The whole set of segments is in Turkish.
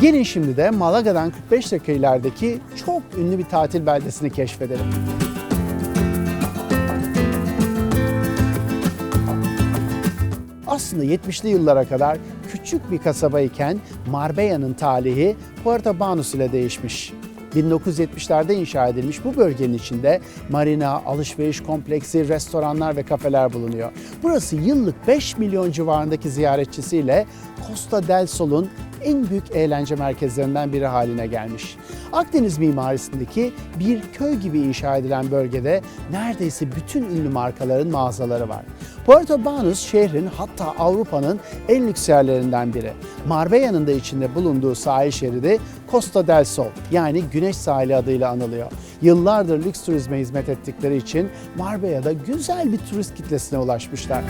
Gelin şimdi de Malaga'dan 45 dakika ilerideki çok ünlü bir tatil beldesini keşfedelim. Aslında 70'li yıllara kadar küçük bir kasaba iken Marbella'nın talihi Puerto Banus ile değişmiş. 1970'lerde inşa edilmiş bu bölgenin içinde marina, alışveriş kompleksi, restoranlar ve kafeler bulunuyor. Burası yıllık 5 milyon civarındaki ziyaretçisiyle Costa del Sol'un en büyük eğlence merkezlerinden biri haline gelmiş. Akdeniz mimarisindeki bir köy gibi inşa edilen bölgede neredeyse bütün ünlü markaların mağazaları var. Puerto Banus şehrin hatta Avrupa'nın en lüks yerlerinden biri. Marbella'nın da içinde bulunduğu sahil şeridi Costa del Sol yani Güneş Sahili adıyla anılıyor. Yıllardır lüks turizme hizmet ettikleri için Marbella'da güzel bir turist kitlesine ulaşmışlar.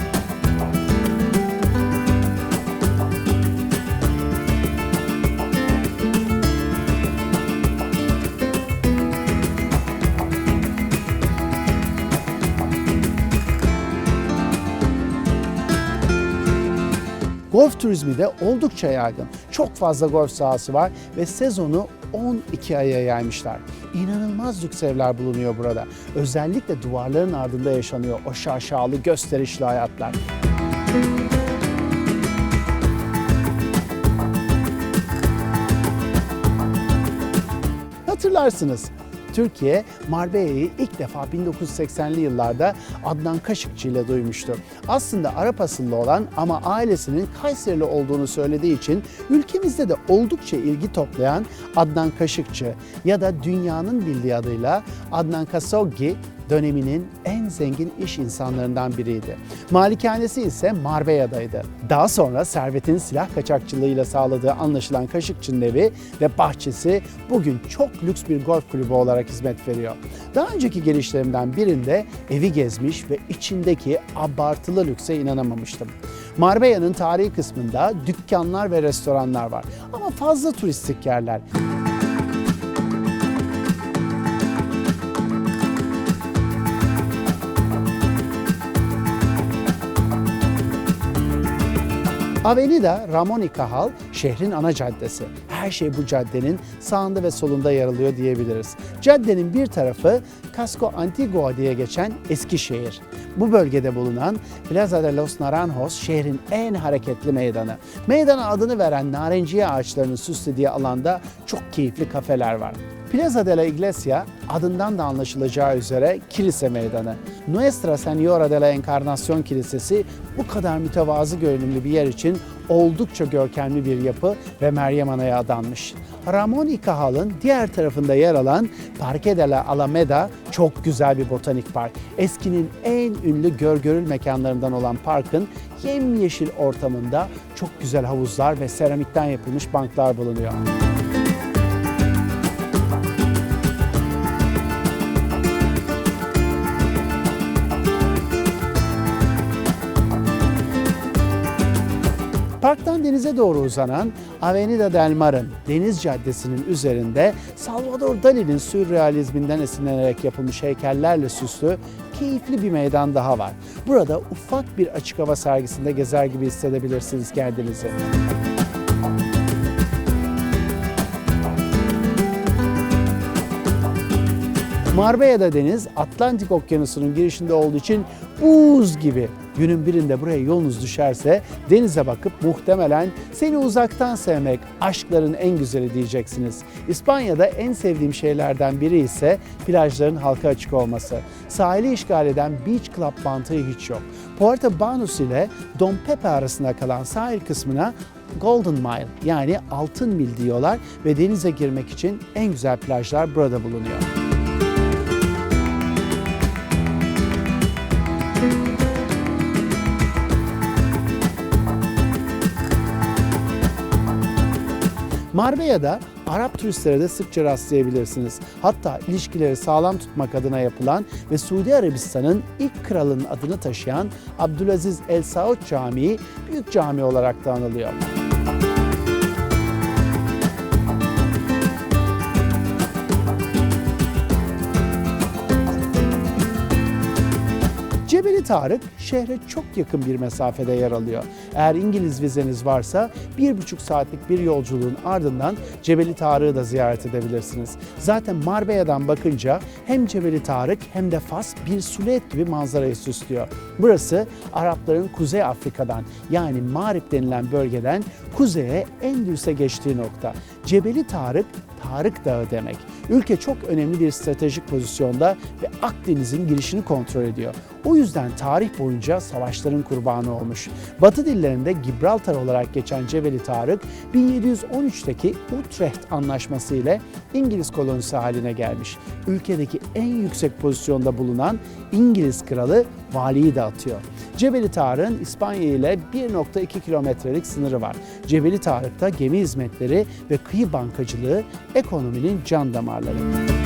Golf turizmi de oldukça yaygın. Çok fazla golf sahası var ve sezonu 12 aya yaymışlar. İnanılmaz lüks bulunuyor burada. Özellikle duvarların ardında yaşanıyor o şaşalı gösterişli hayatlar. Hatırlarsınız. Türkiye Marbella'yı ilk defa 1980'li yıllarda Adnan Kaşıkçı ile duymuştu. Aslında Arap asıllı olan ama ailesinin Kayserili olduğunu söylediği için ülkemizde de oldukça ilgi toplayan Adnan Kaşıkçı ya da dünyanın bildiği adıyla Adnan Khashoggi döneminin en zengin iş insanlarından biriydi. Malikanesi ise Marbella'daydı. Daha sonra servetin silah kaçakçılığıyla sağladığı anlaşılan Kaşıkçı'nın evi ve bahçesi bugün çok lüks bir golf kulübü olarak hizmet veriyor. Daha önceki gelişlerimden birinde evi gezmiş ve içindeki abartılı lükse inanamamıştım. Marbella'nın tarihi kısmında dükkanlar ve restoranlar var ama fazla turistik yerler. Avenida Ramon y Cajal şehrin ana caddesi. Her şey bu caddenin sağında ve solunda yer alıyor diyebiliriz. Caddenin bir tarafı Casco Antigua diye geçen eski şehir. Bu bölgede bulunan Plaza de los Naranjos şehrin en hareketli meydanı. Meydana adını veren narenciye ağaçlarının süslediği alanda çok keyifli kafeler var. Plaza de la Iglesia adından da anlaşılacağı üzere kilise meydanı. Nuestra Señora de la Encarnación Kilisesi bu kadar mütevazı görünümlü bir yer için oldukça görkemli bir yapı ve Meryem Ana'ya adanmış. Ramon y Cajal'ın diğer tarafında yer alan Parque de la Alameda çok güzel bir botanik park. Eskinin en ünlü gör görül mekanlarından olan parkın yemyeşil ortamında çok güzel havuzlar ve seramikten yapılmış banklar bulunuyor. Parktan denize doğru uzanan Avenida del Mar'ın deniz caddesinin üzerinde Salvador Dali'nin sürrealizminden esinlenerek yapılmış heykellerle süslü keyifli bir meydan daha var. Burada ufak bir açık hava sergisinde gezer gibi hissedebilirsiniz kendinizi. Marbella'da deniz Atlantik Okyanusu'nun girişinde olduğu için buz gibi. Günün birinde buraya yolunuz düşerse denize bakıp muhtemelen seni uzaktan sevmek aşkların en güzeli diyeceksiniz. İspanya'da en sevdiğim şeylerden biri ise plajların halka açık olması. Sahili işgal eden Beach Club mantığı hiç yok. Puerto Banus ile Don Pepe arasında kalan sahil kısmına Golden Mile yani altın mil diyorlar ve denize girmek için en güzel plajlar burada bulunuyor. Marbella'da Arap turistlere de sıkça rastlayabilirsiniz. Hatta ilişkileri sağlam tutmak adına yapılan ve Suudi Arabistan'ın ilk kralının adını taşıyan Abdülaziz El Saud Camii büyük cami olarak da anılıyor. Cebeli Tarık şehre çok yakın bir mesafede yer alıyor. Eğer İngiliz vizeniz varsa bir buçuk saatlik bir yolculuğun ardından Cebeli Tarık'ı da ziyaret edebilirsiniz. Zaten Marbella'dan bakınca hem Cebeli Tarık hem de Fas bir sulet gibi manzarayı süslüyor. Burası Arapların Kuzey Afrika'dan yani Mağrip denilen bölgeden kuzeye Endülüs'e geçtiği nokta. Cebeli Tarık, Tarık Dağı demek. Ülke çok önemli bir stratejik pozisyonda ve Akdeniz'in girişini kontrol ediyor. O yüzden tarih boyunca savaşların kurbanı olmuş. Batı dillerinde Gibraltar olarak geçen Cebeli Tarık 1713'teki Utrecht Anlaşması ile İngiliz kolonisi haline gelmiş. Ülkedeki en yüksek pozisyonda bulunan İngiliz kralı valiyi de atıyor. Cebeli Tarık'ın İspanya ile 1.2 kilometrelik sınırı var. Cebeli Tarık'ta gemi hizmetleri ve kıyı bankacılığı ekonominin can காலம்